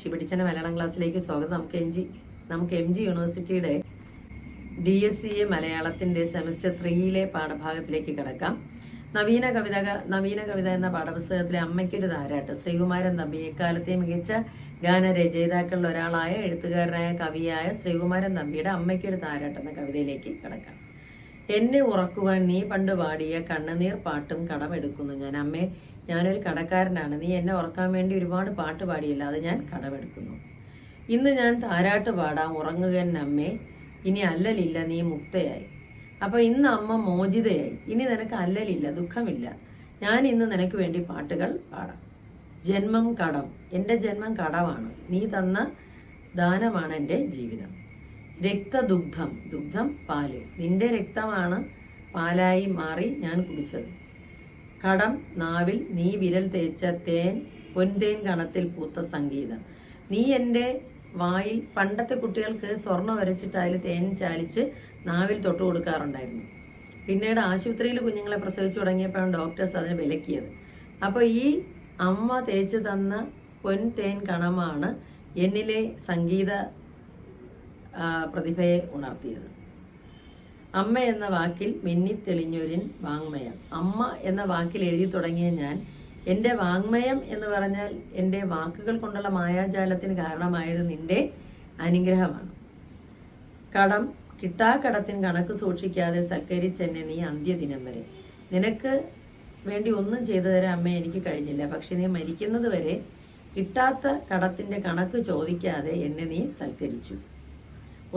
ശിവടിച്ചന്റെ മലയാളം ക്ലാസ്സിലേക്ക് സ്വാഗതം. നമുക്ക് എം ജി നമുക്ക് എം ജി യൂണിവേഴ്സിറ്റിയുടെ ഡി എസ് സി എ മലയാളത്തിന്റെ സെമസ്റ്റർ ത്രീയിലെ പാഠഭാഗത്തിലേക്ക് കിടക്കാം. നവീന കവിത നവീന കവിത എന്ന പാഠപുസ്തകത്തിലെ അമ്മയ്ക്കൊരു താരാട്ട്. ശ്രീകുമാരൻ തമ്പി എക്കാലത്തെ മികച്ച ഗാനരചയിതാക്കളിൽ ഒരാളായ എഴുത്തുകാരനായ കവിയായ ശ്രീകുമാരൻ തമ്പിയുടെ അമ്മയ്ക്കൊരു താരാട്ട് എന്ന കവിതയിലേക്ക് കിടക്കാം. എന്നെ ഉറക്കുവാൻ നീ പണ്ട് പാടിയ കണ്ണുനീർ പാട്ടും കടമെടുക്കുന്നു ഞാൻ. അമ്മേ ഞാനൊരു കടക്കാരനാണ്. നീ എന്നെ ഉറക്കാൻ വേണ്ടി ഒരുപാട് പാട്ട് പാടിയില്ല അത് ഞാൻ കടമെടുക്കുന്നു. ഇന്ന് ഞാൻ താരാട്ട് പാടാം ഉറങ്ങുക അമ്മേ. ഇനി അല്ലലില്ല നീ മുക്തയായി. അപ്പോൾ ഇന്ന് അമ്മ മോചിതയായി. ഇനി നിനക്ക് അല്ലലില്ല ദുഃഖമില്ല. ഞാൻ ഇന്ന് നിനക്ക് വേണ്ടി പാട്ടുകൾ പാടാം. ജന്മം കടം. എന്റെ ജന്മം കടമാണ്. നീ തന്ന ദാനമാണ് എന്റെ ജീവിതം. രക്തദുഗ്ധം. ദുഗ്ധം പാൽ. നിന്റെ രക്തമാണ് പാലായി മാറി ഞാൻ കുടിച്ചത്. കടം നാവിൽ നീ വിരൽ തേച്ച തേൻ പൊൻതേൻ കണത്തിൽ പൂത്ത സംഗീതം. നീ എന്റെ വായിൽ പണ്ടത്തെ കുട്ടികൾക്ക് സ്വർണം വരച്ചിട്ട് അതിൽ തേൻ ചാലിച്ച് നാവിൽ തൊട്ട് കൊടുക്കാറുണ്ടായിരുന്നു. പിന്നീട് ആശുപത്രിയിൽ കുഞ്ഞുങ്ങളെ പ്രസവിച്ചു തുടങ്ങിയപ്പോഴാണ് ഡോക്ടേഴ്സ് അതിനെ വിലക്കിയത്. അപ്പോൾ ഈ അമ്മ തേച്ച് തന്ന പൊൻ തേൻ കണമാണ് എന്നിലെ സംഗീത പ്രതിഭയെ ഉണർത്തിയത്. അമ്മ എന്ന വാക്കിൽ മിന്നിത്തെളിഞ്ഞൊരിൻ വാങ്മയം. അമ്മ എന്ന വാക്കിൽ എഴുതി തുടങ്ങിയ ഞാൻ എന്റെ വാങ്മയം എന്ന് പറഞ്ഞാൽ എന്റെ വാക്കുകൾ കൊണ്ടുള്ള മായാജാലത്തിന് കാരണമായത് നിന്റെ അനുഗ്രഹമാണ്. കടം കിട്ടാക്കടത്തിന് കണക്ക് സൂക്ഷിക്കാതെ സൽക്കരിച്ചെന്നെ നീ അന്ത്യദിനം വരെ. നിനക്ക് വേണ്ടി ഒന്നും ചെയ്തു തരാൻ അമ്മ എനിക്ക് കഴിഞ്ഞില്ല. പക്ഷെ നീ മരിക്കുന്നത് വരെ കിട്ടാത്ത കടത്തിന്റെ കണക്ക് ചോദിക്കാതെ എന്നെ നീ സൽക്കരിച്ചു.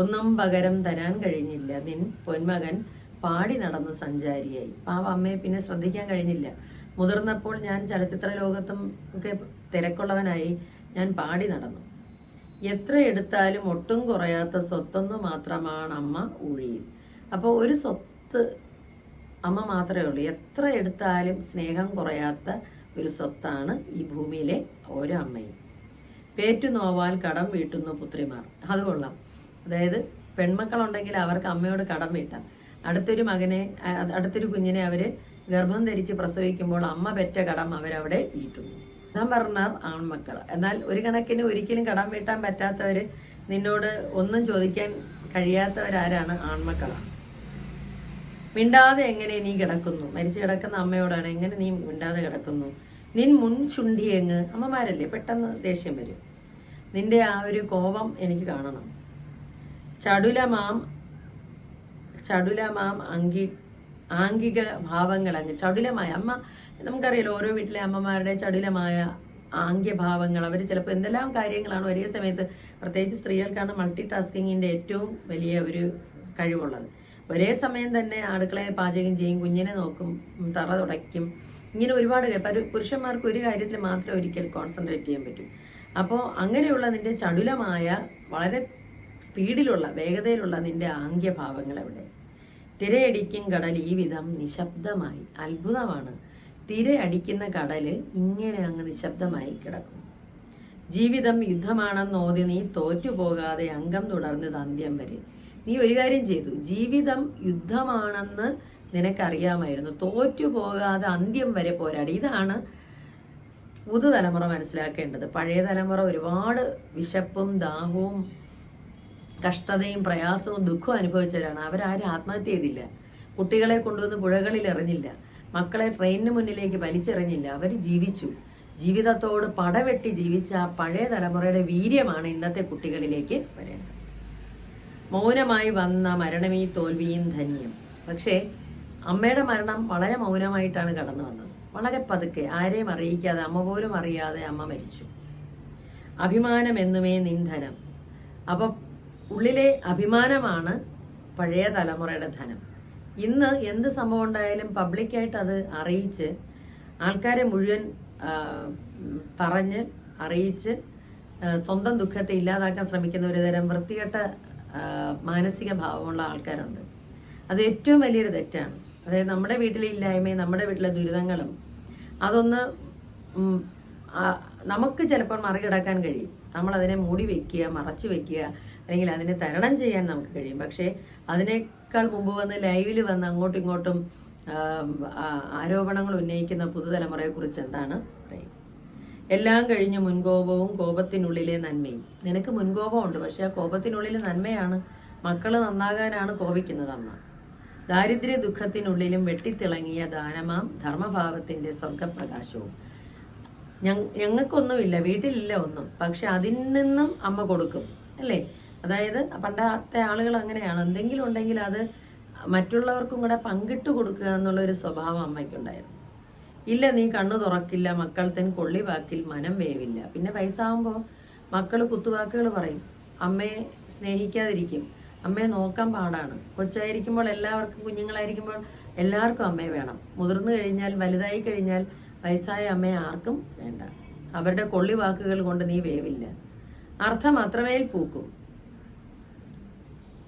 ഒന്നും പകരം തരാൻ കഴിഞ്ഞില്ല. നിൻ പൊന്മകൻ പാടി നടന്ന് സഞ്ചാരിയായി. പാവ അമ്മയെ പിന്നെ ശ്രദ്ധിക്കാൻ കഴിഞ്ഞില്ല. മുതിർന്നപ്പോൾ ഞാൻ ചലച്ചിത്ര ലോകത്തും ഒക്കെ തിരക്കുള്ളവനായി ഞാൻ പാടി നടന്നു. എത്ര എടുത്താലും ഒട്ടും കുറയാത്ത സ്വത്തൊന്നു മാത്രമാണ് അമ്മ ഊഴിയിൽ. അപ്പോൾ ഒരു സ്വത്ത് അമ്മ മാത്രമേ ഉള്ളൂ. എത്ര എടുത്താലും സ്നേഹം കുറയാത്ത ഒരു സ്വത്താണ് ഈ ഭൂമിയിലെ ഓരോ അമ്മയും. പേറ്റു നോവാൽ കടം വീട്ടുന്നു പുത്രിമാർ. അത് കൊള്ളാം. അതായത് പെൺമക്കളുണ്ടെങ്കിൽ അവർക്ക് അമ്മയോട് കടം വീട്ടാം. അടുത്തൊരു മകനെ അടുത്തൊരു കുഞ്ഞിനെ അവർ ഗർഭം ധരിച്ച് പ്രസവിക്കുമ്പോൾ അമ്മ പെറ്റ കടം അവരവിടെ വീട്ടുന്നു. ഞാൻ പറഞ്ഞാൽ ആൺമക്കൾ എന്നാൽ ഒരു കണക്കിന് ഒരിക്കലും കടം വീട്ടാൻ പറ്റാത്തവര് നിന്നോട് ഒന്നും ചോദിക്കാൻ കഴിയാത്തവരാരാണ് ആൺമക്കളാണ്. മിണ്ടാതെ എങ്ങനെ നീ കിടക്കുന്നു? മരിച്ചു കിടക്കുന്ന അമ്മയോടാണ് എങ്ങനെ നീ മിണ്ടാതെ കിടക്കുന്നു? നിൻ മുൻ ചുണ്ടി എങ്ങ് അമ്മമാരല്ലേ പെട്ടെന്ന് ദേഷ്യം വരും. നിന്റെ ആ ഒരു കോപം എനിക്ക് കാണണം. ചടുലമാം ചടുലമാം അങ്കി ആംഗിക ഭാവങ്ങൾ അങ്ങ് ചടുലമായ അമ്മ നമുക്കറിയാലോ ഓരോ വീട്ടിലെ അമ്മമാരുടെ ചടുലമായ ആംഗ്യഭാവങ്ങൾ അവർ ചിലപ്പോൾ എന്തെല്ലാം കാര്യങ്ങളാണ് ഒരേ സമയത്ത് പ്രത്യേകിച്ച് സ്ത്രീകൾക്കാണ് മൾട്ടി ടാസ്കിങ്ങിന്റെ ഏറ്റവും വലിയ ഒരു കഴിവുള്ളത് ഒരേ സമയം തന്നെ അടുക്കളയെ പാചകം ചെയ്യും കുഞ്ഞിനെ നോക്കും തറ തുടയ്ക്കും ഇങ്ങനെ ഒരുപാട്. പുരുഷന്മാർക്ക് ഒരു കാര്യത്തിൽ മാത്രം ഒരിക്കൽ കോൺസെൻട്രേറ്റ് ചെയ്യാൻ പറ്റും അപ്പോൾ അങ്ങനെയുള്ള നിന്റെ ചടുലമായ വളരെ സ്പീഡിലുള്ള വേഗതയിലുള്ള നിന്റെ ആംഗ്യഭാവങ്ങൾ എവിടെ തിരയടിക്കും കടൽ ഈ വിധം നിശബ്ദമായി. അത്ഭുതമാണ്. തിരയടിക്കുന്ന കടൽ ഇങ്ങനെ അങ്ങ് നിശബ്ദമായി കിടക്കും. ജീവിതം യുദ്ധമാണെന്ന് ഓതി നീ തോറ്റുപോകാതെ അംഗം തുടർന്ന് അന്ത്യം വരെ. നീ ഒരു കാര്യം ചെയ്തു. ജീവിതം യുദ്ധമാണെന്ന് നിനക്കറിയാമായിരുന്നു. തോറ്റുപോകാതെ അന്ത്യം വരെ പോരാടി. ഇതാണ് പുതുതലമുറ മനസ്സിലാക്കേണ്ടത്. പഴയ തലമുറ ഒരുപാട് വിശപ്പും ദാഹവും കഷ്ടതയും പ്രയാസവും ദുഃഖവും അനുഭവിച്ചവരാണ്. അവരാരും ആത്മഹത്യ ചെയ്തില്ല. കുട്ടികളെ കൊണ്ടുവന്ന് പുഴകളിൽ എറിഞ്ഞില്ല. മക്കളെ ട്രെയിനിന് മുന്നിലേക്ക് വലിച്ചെറിഞ്ഞില്ല. അവർ ജീവിച്ചു. ജീവിതത്തോട് പടവെട്ടി ജീവിച്ച പഴയ തലമുറയുടെ വീര്യമാണ് ഇന്നത്തെ കുട്ടികളിലേക്ക് വരേണ്ടത്. മൗനമായി വന്ന മരണമീ തോൽവിയും ധന്യം. പക്ഷേ അമ്മയുടെ മരണം വളരെ മൗനമായിട്ടാണ് കടന്നു വന്നത്. വളരെ പതുക്കെ. ആരെയും അറിയിക്കാതെ അമ്മ പോലും അറിയാതെ അമ്മ മരിച്ചു. അഭിമാനം എന്നുമേ നിന്ധനം അപ്പൊ ഉള്ളിലെ അഭിമാനമാണ് പഴയ തലമുറയുടെ ധനം. ഇന്ന് എന്ത് സംഭവം ഉണ്ടായാലും പബ്ലിക്കായിട്ട് അത് അറിയിച്ച് ആൾക്കാരെ മുഴുവൻ പറഞ്ഞ് അറിയിച്ച് സ്വന്തം ദുഃഖത്തെ ഇല്ലാതാക്കാൻ ശ്രമിക്കുന്ന ഒരു തരം വൃത്തികെട്ട മാനസിക ഭാവമുള്ള ആൾക്കാരുണ്ട്. അത് ഏറ്റവും വലിയൊരു തെറ്റാണ്. അതായത് നമ്മുടെ വീട്ടിലെ ഇല്ലായ്മയും നമ്മുടെ വീട്ടിലെ ദുരിതങ്ങളും അതൊന്ന് നമുക്ക് ചിലപ്പോൾ മറികടക്കാൻ കഴിയും. നമ്മൾ അതിനെ മൂടി വെക്കുക മറച്ചു വെക്കുക അല്ലെങ്കിൽ അതിനെ തരണം ചെയ്യാൻ നമുക്ക് കഴിയും. പക്ഷേ അതിനേക്കാൾ മുമ്പ് വന്ന് ലൈവിൽ വന്ന് അങ്ങോട്ടും ഇങ്ങോട്ടും ആരോപണങ്ങൾ ഉന്നയിക്കുന്ന പുതുതലമുറയെ കുറിച്ച് എന്താണ് പറയുക? എല്ലാം കഴിഞ്ഞ് മുൻകോപവും കോപത്തിനുള്ളിലെ നന്മയും. നിനക്ക് മുൻകോപമുണ്ട് പക്ഷെ ആ കോപത്തിനുള്ളിലെ നന്മയാണ്. മക്കൾ നന്നാകാനാണ് കോപിക്കുന്നത് അമ്മ. ദാരിദ്ര്യ ദുഃഖത്തിനുള്ളിലും വെട്ടിത്തിളങ്ങിയ ദാനമാം ധർമ്മഭാവത്തിന്റെ സ്വർഗപ്രകാശവും ഞങ്ങൾക്കൊന്നുമില്ല വീട്ടിലില്ല ഒന്നും. പക്ഷെ അതിൽ നിന്നും അമ്മ കൊടുക്കും അല്ലേ? അതായത് പണ്ടത്തെ ആളുകൾ അങ്ങനെയാണ്. എന്തെങ്കിലും ഉണ്ടെങ്കിൽ അത് മറ്റുള്ളവർക്കും കൂടെ പങ്കിട്ട് കൊടുക്കുക എന്നുള്ള ഒരു സ്വഭാവം അമ്മയ്ക്കുണ്ടായിരുന്നു. ഇല്ല നീ കണ്ണു തുറക്കില്ല മക്കൾ തൻ കൊള്ളി വാക്കിൽ മനം വേവില്ല. പിന്നെ വയസ്സാകുമ്പോൾ മക്കൾ കുത്തുവാക്കുകൾ പറയും. അമ്മയെ സ്നേഹിക്കാതിരിക്കും. അമ്മയെ നോക്കാൻ പാടാണ്. കൊച്ചായിരിക്കുമ്പോൾ എല്ലാവർക്കും കുഞ്ഞുങ്ങളായിരിക്കുമ്പോൾ എല്ലാവർക്കും അമ്മയെ വേണം. മുതിർന്നു കഴിഞ്ഞാൽ വലുതായി കഴിഞ്ഞാൽ വയസ്സായ അമ്മയെ ആർക്കും വേണ്ട. അവരുടെ കൊള്ളി വാക്കുകൾ കൊണ്ട് നീ വേവില്ല. അർത്ഥം അത്രമേൽ പൂക്കും.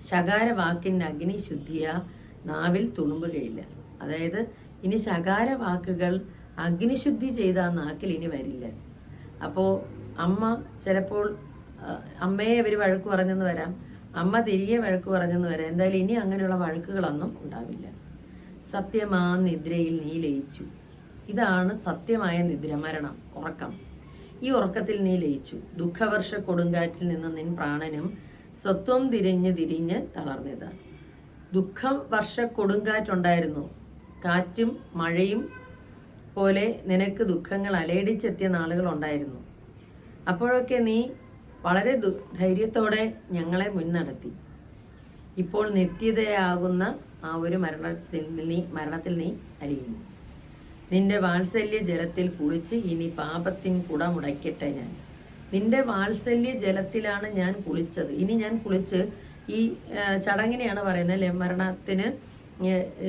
ശകാര വാക്കിന് അഗ്നി ശുദ്ധിയ നാവിൽ തുളുമ്പുകയില്ല. അതായത് ഇനി ശകാര വാക്കുകൾ അഗ്നിശുദ്ധി ചെയ്ത നാക്കിൽ ഇനി വരില്ല. അപ്പോൾ അമ്മ ചിലപ്പോൾ അമ്മയെ ഇവർ വഴക്ക് പറഞ്ഞെന്ന് വരാം. അമ്മ തിരികെ വഴക്ക് പറഞ്ഞെന്ന് വരാം. എന്തായാലും ഇനി അങ്ങനെയുള്ള വഴക്കുകളൊന്നും ഉണ്ടാവില്ല. സത്യമാ നിദ്രയിൽ നീ ലയിച്ചു. ഇതാണ് സത്യമായ നിദ്രമരണം ഉറക്കം. ഈ ഉറക്കത്തിൽ നീ ലയിച്ചു. ദുഃഖവർഷ കൊടുങ്കാറ്റിൽ നിന്ന് നിൻ പ്രാണനും സ്വത്വം തിരിഞ്ഞ് തിരിഞ്ഞ് തളർന്നത്. ദുഃഖം വർഷ കൊടുങ്കാറ്റുണ്ടായിരുന്നു. കാറ്റും മഴയും പോലെ നിനക്ക് ദുഃഖങ്ങൾ അലയടിച്ചെത്തിയ നാളുകൾ ഉണ്ടായിരുന്നു. അപ്പോഴൊക്കെ നീ വളരെ ധൈര്യത്തോടെ ഞങ്ങളെ മുൻനടത്തി. ഇപ്പോൾ നിത്യതയാകുന്ന ആ ഒരു മരണത്തിൽ നീ മരണത്തിൽ നീ അലിയുന്നു. നിന്റെ വാത്സല്യ ജലത്തിൽ കുളിച്ച് ഇനി പാപത്തിൻ കുടമുടയ്ക്കട്ടെ ഞാൻ. നിന്റെ വാത്സല്യ ജലത്തിലാണ് ഞാൻ കുളിച്ചത്. ഇനി ഞാൻ കുളിച്ച് ഈ ചടങ്ങിനെയാണ് പറയുന്നത് അല്ലെ? മരണത്തിന്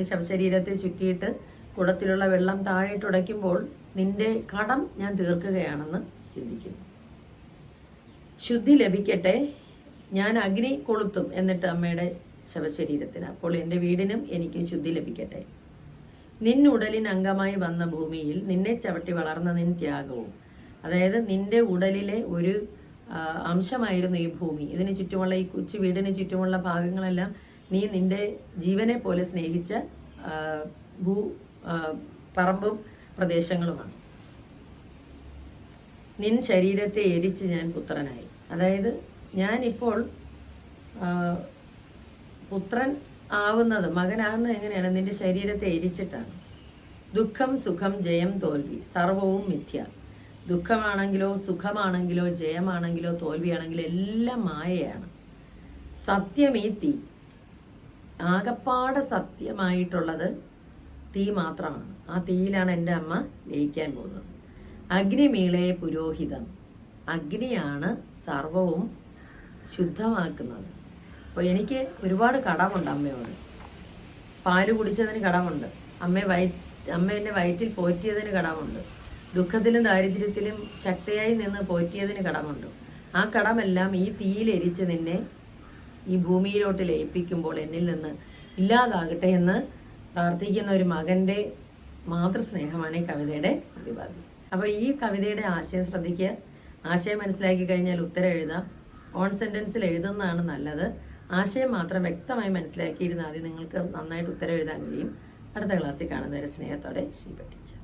ശവശരീരത്തെ ചുറ്റിയിട്ട് കുടത്തിലുള്ള വെള്ളം താഴേട്ട് ഉടയ്ക്കുമ്പോൾ നിന്റെ കടം ഞാൻ തീർക്കുകയാണെന്ന് ചിന്തിക്കുന്നു. ശുദ്ധി ലഭിക്കട്ടെ. ഞാൻ അഗ്നി കൊളുത്തും എന്നിട്ട് അമ്മയുടെ ശവശരീരത്തിന് അപ്പോൾ എന്റെ വീടിനും എനിക്കും ശുദ്ധി ലഭിക്കട്ടെ. നിന്നുടലിൻ അംഗമായി വന്ന ഭൂമിയിൽ നിന്നെ ചവിട്ടി വളർന്ന നിൻ ത്യാഗവും. അതായത് നിന്റെ ഉടലിലെ ഒരു അംശമായിരുന്നു ഈ ഭൂമി. ഇതിന് ചുറ്റുമുള്ള ഈ കൊച്ചു വീടിന് ചുറ്റുമുള്ള ഭാഗങ്ങളെല്ലാം നീ നിന്റെ ജീവനെ പോലെ സ്നേഹിച്ച ഭൂ പറമ്പും പ്രദേശങ്ങളുമാണ്. നിൻ ശരീരത്തെ എരിച്ച് ഞാൻ പുത്രനായി. അതായത് ഞാനിപ്പോൾ പുത്രൻ ആവുന്നത് മകനാകുന്നത് എങ്ങനെയാണ്? നിന്റെ ശരീരത്തെ എരിച്ചിട്ടാണ് ദുഃഖം സുഖം ജയം തോൽവി. സർവവും മിഥ്യ. ദുഃഖമാണെങ്കിലോ സുഖമാണെങ്കിലോ ജയമാണെങ്കിലോ തോൽവിയാണെങ്കിലോ എല്ലാം മായയാണ്. സത്യം ഈ തീ. ആകപ്പാടെ സത്യമായിട്ടുള്ളത് തീ മാത്രമാണ്. ആ തീയിലാണ് എന്റെ അമ്മ ലയിക്കാൻ പോകുന്നത്. അഗ്നിമീളയെ പുരോഹിതം. അഗ്നിയാണ് സർവവും ശുദ്ധമാക്കുന്നത്. അപ്പോൾ എനിക്ക് ഒരുപാട് കടമുണ്ട് അമ്മയോട്. പാൽ കുടിച്ചതിന് കടമുണ്ട്. അമ്മ വയ അമ്മ എന്നെ വയറ്റിൽ പോറ്റിയതിന് കടമുണ്ട്. ദുഃഖത്തിലും ദാരിദ്ര്യത്തിലും ശക്തിയായി നിന്ന് പോറ്റിയതിന് കടമുണ്ട്. ആ കടമെല്ലാം ഈ തീയിലെരിച്ച് നിന്നെ ഈ ഭൂമിയിലോട്ട് ലയിപ്പിക്കുമ്പോൾ എന്നിൽ നിന്ന് ഇല്ലാതാകട്ടെ എന്ന് പ്രാർത്ഥിക്കുന്ന ഒരു മകന്റെ മാതൃസ്നേഹമാണ് ഈ കവിതയുടെ പ്രതിപാദ്യം. അപ്പോൾ ഈ കവിതയുടെ ആശയം ശ്രദ്ധിക്കുക. ആശയം മനസ്സിലാക്കി കഴിഞ്ഞാൽ ഉത്തരം എഴുതാം. ഓൺ സെന്റൻസിൽ എഴുതുന്നതാണ് നല്ലത്. ആശയം മാത്രം വ്യക്തമായി മനസ്സിലാക്കിയിരുന്നാൽ ആദ്യം നിങ്ങൾക്ക് നന്നായിട്ട് ഉത്തരം എഴുതാൻ കഴിയും. അടുത്ത ക്ലാസ്സിൽ കാണുന്നവരെ സ്നേഹത്തോടെ ശ്രീ പഠിച്ചു